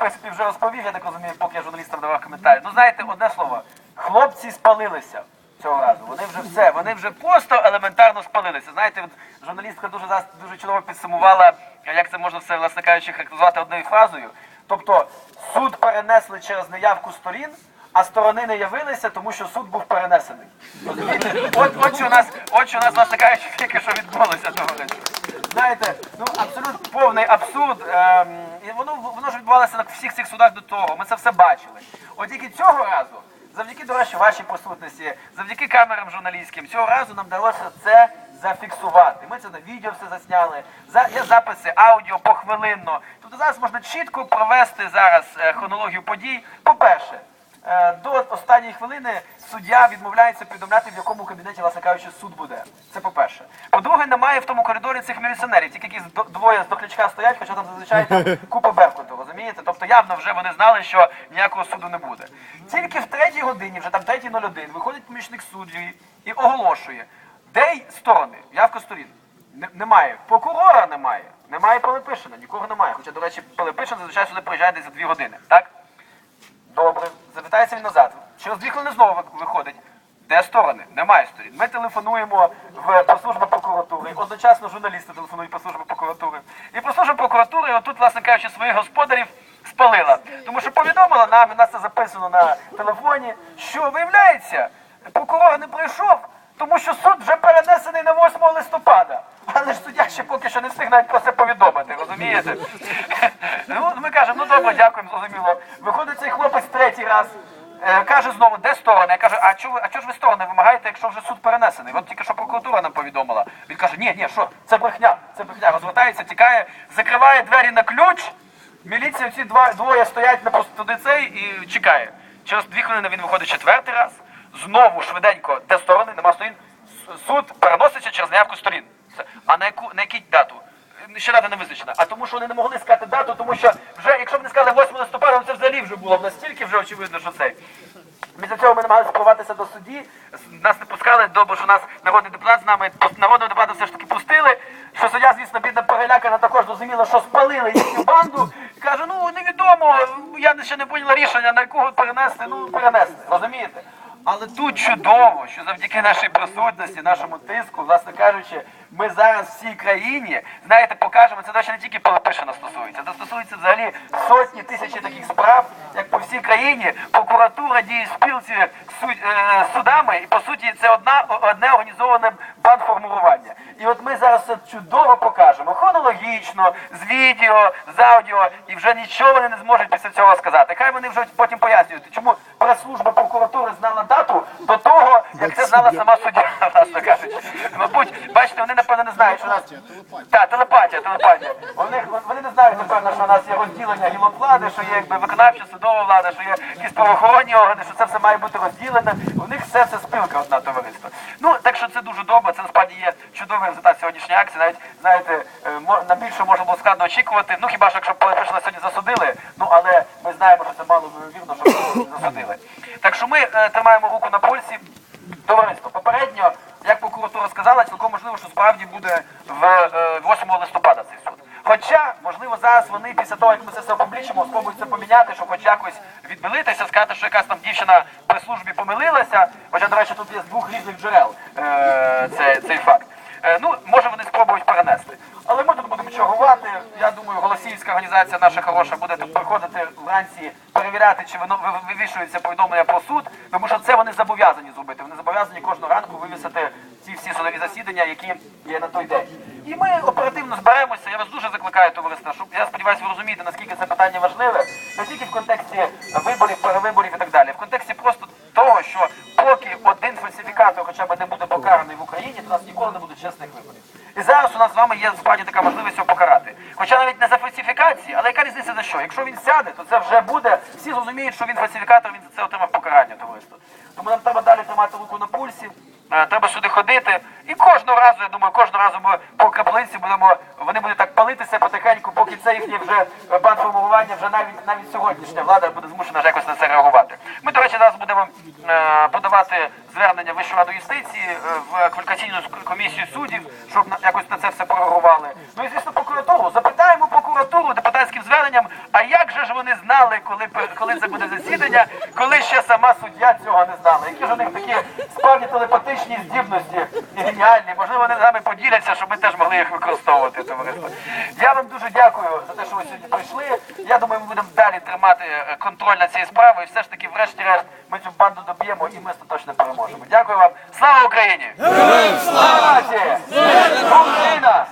принципі, вже розповів, я так розумію, поки я журналістам давав коментарі. Ну, знаєте, одне слово. Хлопці спалилися цього разу. Вони вже все, вони вже просто елементарно спалилися. Знаєте, журналістка дуже дуже чудово підсумувала, як це можна все, власне кажучи, характеризувати одною фразою. Тобто, суд перенесли через неявку сторін, а сторони не явилися, тому що суд був перенесений. От, от що у нас, от що у нас, власне кажучи, тільки що відбулося того речі. Знаєте, ну абсолютно повний абсурд. Ем, і воно воно ж відбувалося на всіх цих судах до того. Ми це все бачили. От тільки цього разу, завдяки до речі, вашій присутності, завдяки камерам журналістським, цього разу нам вдалося це зафіксувати. Ми це на відео все засняли. За є записи аудіо похвилинно. Тобто зараз можна чітко провести зараз е, хронологію подій. По-перше. Е, До останньої хвилини суддя відмовляється повідомляти, в якому кабінеті, власне кажучи, суд буде. Це по-перше. По-друге, немає в тому коридорі цих міліціонерів, тільки якісь двоє з доклічка стоять, хоча там зазвичай там купа беркуту, розумієте? Тобто явно вже вони знали, що ніякого суду не буде. Тільки в третій годині, вже там 3.01, виходить помічник судді і оголошує, де й сторони, явка сторін. Немає. Прокурора немає. Немає Пилипишина, нікого немає. Хоча, до речі, Пилипишин зазвичай сюди приїжджає десь за дві години, так? Добре, завітається він назад. Через дві хвилини знову виходить. Де сторони? Немає сторін. Ми телефонуємо в прес-службу прокуратури. Одночасно журналісти телефонують про службу прокуратури. І прес-служба прокуратури, отут, власне кажучи, своїх господарів спалила. Тому що повідомила нам, і нас це записано на телефоні, що виявляється, прокурор не прийшов, тому що суд вже перенесений на 8 листопада. Але ж суддя ще поки що не встиг навіть про це повідомити, розумієте? Ми кажемо, ну добре, дякуємо, зрозуміло. Виходить цей хлопець третій раз. Е, каже знову, де сторони? Я кажу, а чого а чого ж ви сторони вимагаєте, якщо вже суд перенесений? От тільки що прокуратура нам повідомила. Він каже, ні, ні, що, це брехня, це брехня. Розвертається, тікає, закриває двері на ключ. Міліція, ці два двоє стоять на просто цей і чекає. Через дві хвилини він виходить четвертий раз. Знову швиденько, де сторони, нема сторін. Суд переноситься через неявку сторін. А на яку на якій дату? Ще дата не визначена. А тому, що вони не могли сказати дату, тому що вже, якщо б не сказали 8 листопада, це взагалі вже було б настільки вже очевидно, що цей. Після цього ми намагалися сховатися до судді. Нас не пускали, добре, що нас народний депутат з нами, народного депутата все ж таки пустили. Що суддя, звісно, бідна перелякана також зрозуміла, що спалили їхню банду. І каже, ну невідомо, я ще не прийняла рішення, на якого перенести, ну перенести, розумієте? Але тут чудово, що завдяки нашій присутності, нашому тиску, власне кажучи, ми зараз всій країні, знаєте, покажемо, це навіть не тільки Пилипишина стосується, це стосується взагалі сотні тисячі таких справ, як по всій країні, прокуратура діє спілці суд, е, судами, і по суті це одна, одне організоване бандформулювання. І от ми зараз це чудово покажемо, хронологічно, з відео, з аудіо, і вже нічого вони не зможуть після цього сказати. Хай вони вже потім пояснюють, чому прес-служба прокуратури знала дату до того, як це знала сама суддя, власне кажучи. Мабуть, бачите, вони напевно не знають, що у нас так, телепатія, телепатія. Вони, вони не знають, напевно, що у нас є розділення гілок влади, що є якби виконавча судова влада, що є якісь правоохоронні органи, що це все має бути розділене. У них все це спілка одна товариство. Ну так що це дуже добре. Це насправді є чудовий результат сьогоднішньої акції. Навіть знаєте, е, на більше можна було складно очікувати. Ну хіба ж якщо Пилипишина сьогодні засудили, ну але ми знаємо, що це мало ймовірно, що засудили. Так що ми е, тримаємо руку на пульсі. Товариство, попередньо, як прокуратура сказала, цілком можливо, що справді буде в е, 8 листопада цей суд. Хоча, можливо, зараз вони після того, як ми це все опублічимо, спробують це поміняти, щоб хоч якось відбилитися, сказати, що якась там дівчина при службі помилилася. Хоча, до речі, тут є з двох різних джерел е, цей, цей факт. Е, ну, може вони спробують перенести. Але ми тут будемо чергувати. Я думаю, Голосіївська організація наша хороша буде тут приходити вранці, перевіряти, чи воно ви- вивішується повідомлення про суд, тому що це вони зобов'язані зробити. Вони зобов'язані кожного ранку вивісити ці всі судові засідання, які є на той день. І ми оперативно зберемося. Я вас дуже закликаю, товариство, щоб я сподіваюся, ви розумієте, наскільки це питання важливе, не тільки в контексті виборів, перевиборів і так далі, в контексті того, що поки один фальсифікатор хоча б не буде покараний в Україні, то у нас ніколи не буде чесних виборів. І зараз у нас з вами є справді така можливість його покарати. Хоча навіть не за фальсифікації, але яка різниця за що? Якщо він сяде, то це вже буде. Всі зрозуміють, що він фальсифікатор, він за це отримав покарання, товариство. Тому нам треба далі тримати руку на пульсі. Е, Треба сюди ходити. І кожного разу, я думаю, кожного разу ми по каплиці будемо, вони будуть так палитися потихеньку, поки це їхнє вже е, бандформування, вже навіть навіть сьогоднішня влада буде змушена вже якось на це реагувати. Ми, до речі, зараз будемо е, подавати звернення Вищу раду юстиції е, в кваліфікаційну комісію суддів, щоб якось на це все прореагували. Ну і звісно, прокуратуру. Запитаємо прокуратуру депутатським зверненням. А як же ж вони знали, коли коли це буде засідання, коли ще сама суддя цього не знала? Які ж у них такі справді телепатичні здібності і геніальні? Можливо, вони з нами поділяться, щоб ми теж могли їх використовувати. Товариство. Я вам дуже дякую за те, що ви сьогодні прийшли. Я думаю, ми будемо далі тримати е, контроль над цією справою. І все ж таки, врешті-решт, ми цю банду доб'ємо і ми остаточно переможемо. Господу. Дякую вам. Слава Україні! Героям слава! Україна!